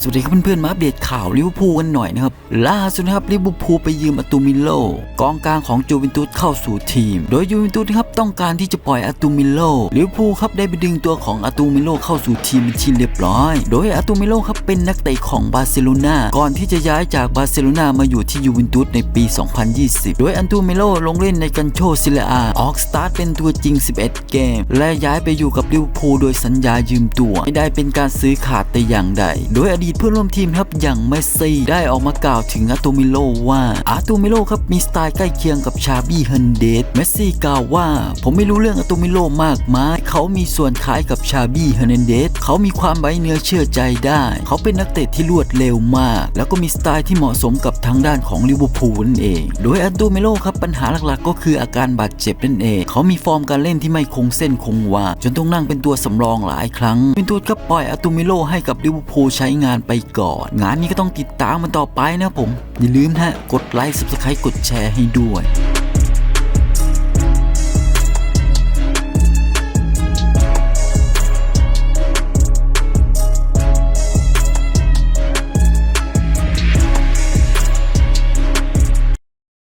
สวัสดีครับเพื่อนๆ มาอัปเดตข่าวลิเวอร์พูลกันหน่อยนะครับ ล่าสุดนะครับลิเวอร์พูลไปยืมอตูมิโล กองกลางของจูเวนตุสเข้าสู่ทีม โดยจูเวนตุสครับต้องการที่จะปล่อยอตูมิโลลิเวอร์พูลครับได้ไปดึงตัวของอตูมิโลเข้าสู่ทีมเป็นที่เรียบร้อย โดยอตูมิโลครับเป็นนักเตะของบาร์เซโลนาก่อนที่จะย้ายจากบาร์เซโลนามาอยู่ที่ยูเวนตุสในปี 2020 โดยอัตูมิโลลงเล่นในกันโชซิเลอาออกสตาร์ทเป็นตัวจริง 11 เกม และย้ายไปอยู่กับลิเวอร์พูลโดยสัญญายืมตัวไม่ได้เป็นการซื้อขาดแต่อย่างใด โดยดีตเพื่อนร่วมทีมครับอย่างเมสซี่ได้ออกมากล่าวถึงอาตูมิโลว่าอาตูมิโลครับมีสไตล์ใกล้เคียงกับชาบี้เฮนเดสเมสซี่กล่าวว่า ผมไม่รู้เรื่องอาตูมิโลมากมายเขามีส่วนคล้ายกับชาบี้เฮนเดสเขามีความไว้เนื้อเชื่อใจได้ เขาเป็นนักเตะที่รวดเร็วมาก แล้วก็มีสไตล์ที่เหมาะสมกับทางด้านของลิเวอร์พูลนั่นเอง โดยอาตูมิโลครับปัญหาหลักๆ ก็คืออาการบาดเจ็บนั่นเอง เขามีฟอร์มการเล่นที่ไม่คงเส้นคงวาจนต้องนั่งเป็นตัวสำรองหลายครั้ง เป็นตัวก็ปล่อยอาตูมิโลให้กับลิเวอร์พูลใช้งานไปก่อน งานนี้ก็ต้องติดตามมันต่อไปนะผม อย่าลืมนะฮะกดไลค์ subscribe กดแชร์ให้ด้วย